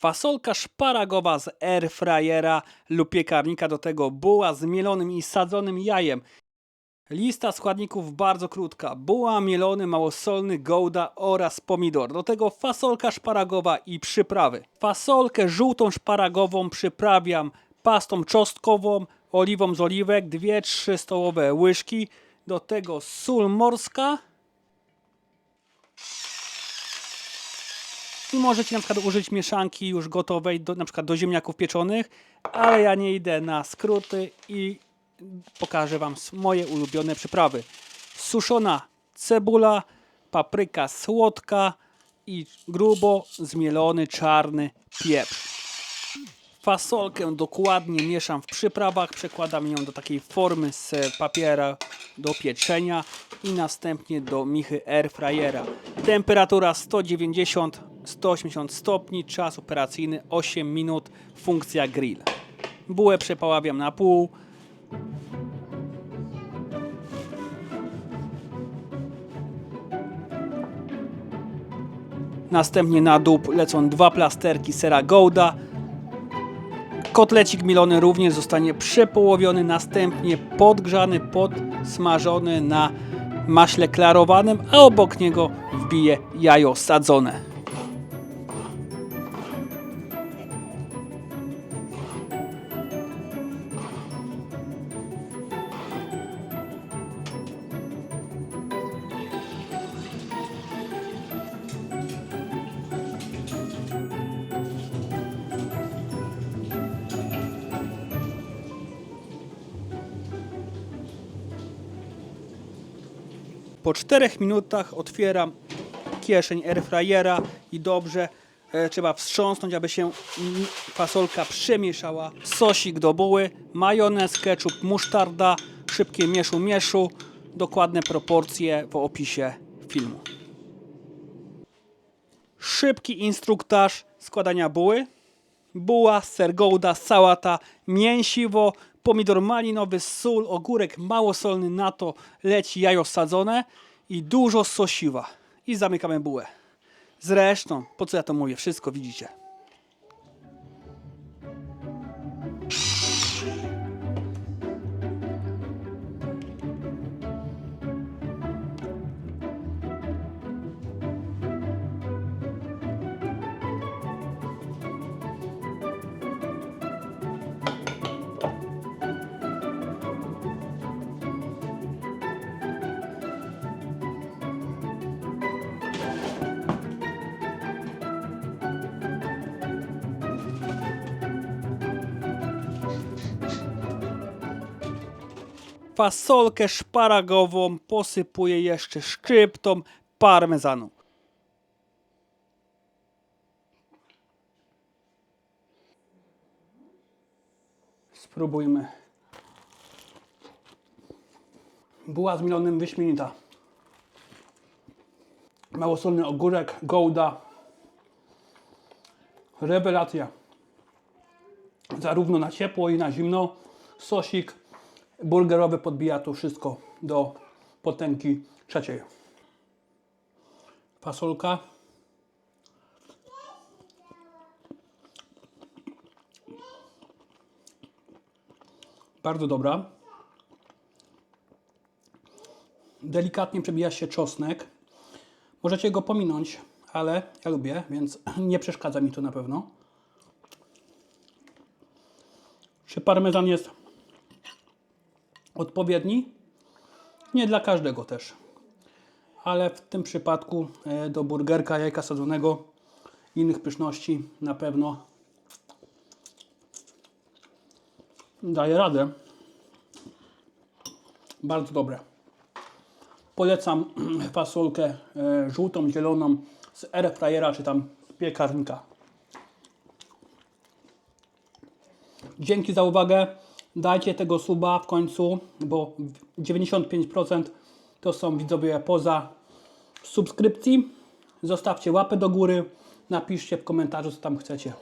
Fasolka szparagowa z airfryera lub piekarnika, do tego buła z mielonym i sadzonym jajem. Lista składników bardzo krótka. Buła, mielony, małosolny, gouda oraz pomidor. Do tego fasolka szparagowa i przyprawy. Fasolkę żółtą szparagową przyprawiam pastą czosnkową, oliwą z oliwek, 2-3 stołowe łyżki. Do tego sól morska. I możecie na przykład użyć mieszanki już gotowej, do, na przykład do ziemniaków pieczonych, ale ja nie idę na skróty i pokażę Wam moje ulubione przyprawy. Suszona cebula, papryka słodka i grubo zmielony czarny pieprz. Fasolkę dokładnie mieszam w przyprawach, przekładam ją do takiej formy z papiera do pieczenia i następnie do michy airfryera. Temperatura 190-180 stopni, czas operacyjny 8 minut, funkcja grill. Bułę przepaławiam na pół, Następnie na dół lecą dwa plasterki sera Gouda. Kotlecik milony również zostanie przepołowiony, następnie podgrzany, podsmażony na maśle klarowanym, a obok niego wbije jajo sadzone. Po 4 minutach otwieram kieszeń airfryera i dobrze e, trzeba wstrząsnąć, aby się fasolka przemieszała. Sosik do buły, majonez, ketchup, musztarda, szybkie mieszu mieszu. Dokładne proporcje w opisie filmu. Szybki instruktaż składania buły. Buła, ser gouda, sałata, mięsiwo, pomidor malinowy, sól, ogórek małosolny, na to leci jajo sadzone i dużo sosiwa. I zamykamy bułę. Zresztą, po co ja to mówię? Wszystko widzicie. Fasolkę szparagową posypuję jeszcze szczyptą parmezanu. Spróbujmy. Buła z mielonym wyśmienita. Małosolny ogórek, gouda. Rewelacja. Zarówno na ciepło i na zimno. Sosik burgerowy podbija to wszystko do potęgi trzeciej. Fasolka. Bardzo dobra. Delikatnie przebija się czosnek. Możecie go pominąć, ale ja lubię, więc nie przeszkadza mi to na pewno. Czy parmezan jest odpowiedni? Nie dla każdego też. Ale w tym przypadku e, do burgerka, jajka sadzonego innych pyszności na pewno daje radę. Bardzo dobre. Polecam fasolkę e, żółtą, zieloną z airfryera czy tam piekarnika. Dzięki za uwagę. Dajcie tego suba w końcu, bo 95% to są widzowie poza subskrypcji. Zostawcie łapę do góry. Napiszcie w komentarzu, co tam chcecie.